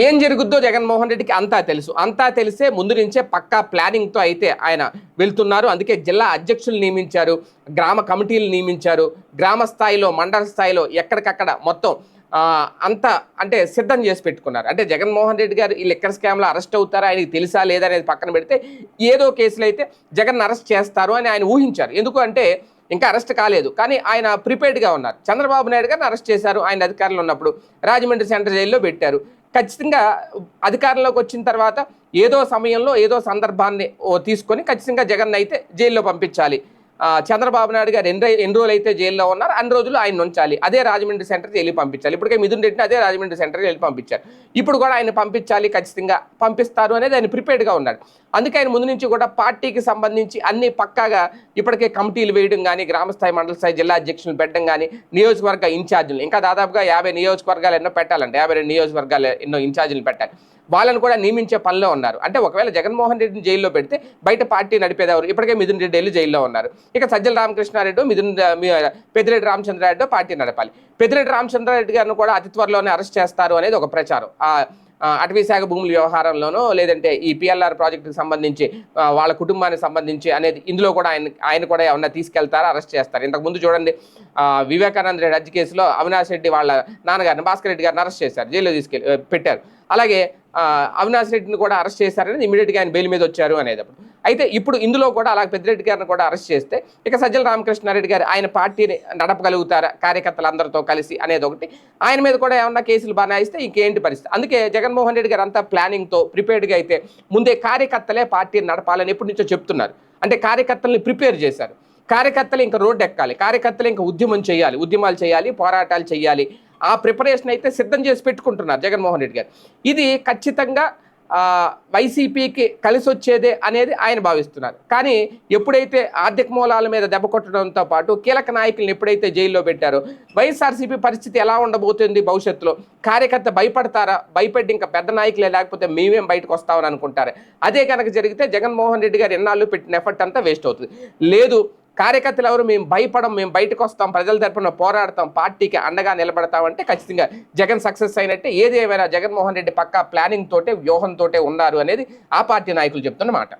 ఏం జరుగుద్దో జగన్మోహన్ రెడ్డికి అంతా తెలుసు. అంతా తెలిసే ముందు నుంచే పక్కా ప్లానింగ్తో అయితే ఆయన వెళ్తున్నారు. అందుకే జిల్లా అధ్యక్షులు నియమించారు గ్రామ కమిటీలు నియమించారు గ్రామ స్థాయిలో మండల స్థాయిలో ఎక్కడికక్కడ మొత్తం అంత అంతా అంటే సిద్ధం చేసి పెట్టుకున్నారు. అంటే జగన్మోహన్ రెడ్డి గారు ఈ లెక్కర్ స్కామ్లో అరెస్ట్ అవుతారా? ఆయనకి తెలుసా లేదా అనేది పక్కన పెడితే ఏదో కేసులు అయితే జగన్ అరెస్ట్ చేస్తారు అని ఆయన ఊహించారు. ఎందుకు అంటే ఇంకా అరెస్ట్ కాలేదు. కానీ ఆయన ప్రిపేర్డ్గా ఉన్నారు. చంద్రబాబు నాయుడు గారిని అరెస్ట్ చేశారు. ఆయన అధికారంలో ఉన్నప్పుడు రాజమండ్రి సెంట్రల్ జైల్లో పెట్టారు. ఖచ్చితంగా అధికారంలోకి వచ్చిన తర్వాత ఏదో సమయంలో ఏదో సందర్భాన్ని ఓ తీసుకొని ఖచ్చితంగా జగన్ అయితే జైల్లో పంపించాలి. చంద్రబాబు నాయుడు గారు ఎన్ని ఎన్ని రోజులు అయితే జైల్లో ఉన్నారు అన్ని రోజులు ఆయన ఉంచాలి. అదే రాజమండ్రి సెంటర్కి వెళ్ళి పంపించాలి. ఇప్పటికే మిథున్ రెడ్డిని అదే రాజమండ్రి సెంటర్కి వెళ్ళి పంపించారు. ఇప్పుడు కూడా ఆయన పంపించాలి ఖచ్చితంగా పంపిస్తారు అనేది ఆయన ప్రిపేర్డ్గా ఉన్నాడు. అందుకే ఆయన ముందు నుంచి కూడా పార్టీకి సంబంధించి అన్ని పక్కాగా ఇప్పటికే కమిటీలు వేయడం కానీ గ్రామస్థాయి మండల స్థాయి జిల్లా అధ్యక్షులు పెట్టడం కానీ నియోజకవర్గ ఇన్ఛార్జీలు ఇంకా దాదాపుగా యాభై నియోజకవర్గాలు ఎన్నో పెట్టాలంటే. యాభై రెండు నియోజకవర్గాలు ఎన్నో ఇన్ఛార్జీలు పెట్టాలి. వాళ్ళని కూడా నియమించే పనిలో ఉన్నారు. అంటే ఒకవేళ జగన్మోహన్ రెడ్డిని జైల్లో పెడితే బయట పార్టీ నడిపేదెవరు? ఇప్పటికే మిథున్ రెడ్డి వెళ్ళి జైల్లో ఉన్నారు. ఇక సజ్జల రామకృష్ణారెడ్డి మిథున్ పెద్దిరెడ్డి రామచంద్రారెడ్డి పార్టీ నడపాలి. పెద్దిరెడ్డి రామచంద్రారెడ్డి గారిని కూడా అతి త్వరలోనే అరెస్ట్ చేస్తారు అనేది ఒక ప్రచారం. అటవీశాఖ అటవీ శాఖ భూముల వ్యవహారంలోనూ లేదంటే ఈ పిఎల్ఆర్ ప్రాజెక్టుకి సంబంధించి వాళ్ళ కుటుంబానికి సంబంధించి అనేది ఇందులో కూడా ఆయన ఆయన కూడా ఏమన్నా తీసుకెళ్తారా అరెస్ట్ చేస్తారు? ఇంతకుముందు చూడండి వివేకానంద రెడ్డి హత్య కేసులో అవినాష్ రెడ్డి వాళ్ళ నాన్నగారిని భాస్కర్ రెడ్డి గారిని అరెస్ట్ చేశారు జైల్లో తీసుకెళ్ళి పెట్టారు. అలాగే అవినాష్ రెడ్డిని కూడా అరెస్ట్ చేశారని ఇమీడియట్గా ఆయన బెయిల్ మీద వచ్చారు అనేటప్పుడు అయితే ఇప్పుడు ఇందులో కూడా అలాగే పెద్దిరెడ్డి గారిని కూడా అరెస్ట్ చేస్తే ఇక సజ్జల రామకృష్ణారెడ్డి గారు ఆయన పార్టీని నడపగలుగుతారా కార్యకర్తలందరితో కలిసి అనేది ఒకటి. ఆయన మీద కూడా ఏమన్నా కేసులు బనాయిస్తే ఇంకేంటి పరిస్థితి? అందుకే జగన్మోహన్ రెడ్డి గారు అంతా ప్లానింగ్తో ప్రిపేర్డ్గా అయితే ముందే కార్యకర్తలే పార్టీని నడపాలని ఎప్పటి నుంచో చెప్తున్నారు. అంటే కార్యకర్తల్ని ప్రిపేర్ చేశారు. కార్యకర్తలు ఇంకా రోడ్డు ఎక్కాలి కార్యకర్తలు ఇంకా ఉద్యమం చేయాలి. ఉద్యమాలు చేయాలి పోరాటాలు చేయాలి. ఆ ప్రిపరేషన్ అయితే సిద్ధం చేసి పెట్టుకుంటున్నారు జగన్మోహన్ రెడ్డి గారు. ఇది ఖచ్చితంగా వైసీపీకి కలిసి వచ్చేదే అనేది ఆయన భావిస్తున్నారు. కానీ ఎప్పుడైతే ఆర్థిక మూలాల మీద దెబ్బ కొట్టడంతో పాటు కీలక నాయకులను ఎప్పుడైతే జైల్లో పెట్టారో వైఎస్ఆర్సీపీ పరిస్థితి ఎలా ఉండబోతుంది భవిష్యత్తులో? కార్యకర్త భయపడతారా? భయపడి ఇంకా పెద్ద నాయకులే లేకపోతే మేమేం బయటకు వస్తామని అనుకుంటారు? అదే కనుక జరిగితే జగన్మోహన్ రెడ్డి గారు ఎన్నాళ్ళు పెట్టిన ఎఫర్ట్ అంతా వేస్ట్ అవుతుంది. లేదు కార్యకర్తలు ఎవరు? మేము భయపడం మేము బయటకు వస్తాం ప్రజల తరపున పోరాడతాం పార్టీకి అండగా నిలబడతామంటే ఖచ్చితంగా జగన్ సక్సెస్ అయినట్టే ఏది ఏమైనా జగన్మోహన్ రెడ్డి పక్కా ప్లానింగ్ తోటే వ్యూహంతోటే ఉన్నారు అనేది ఆ పార్టీ నాయకులు చెప్తున్న మాట.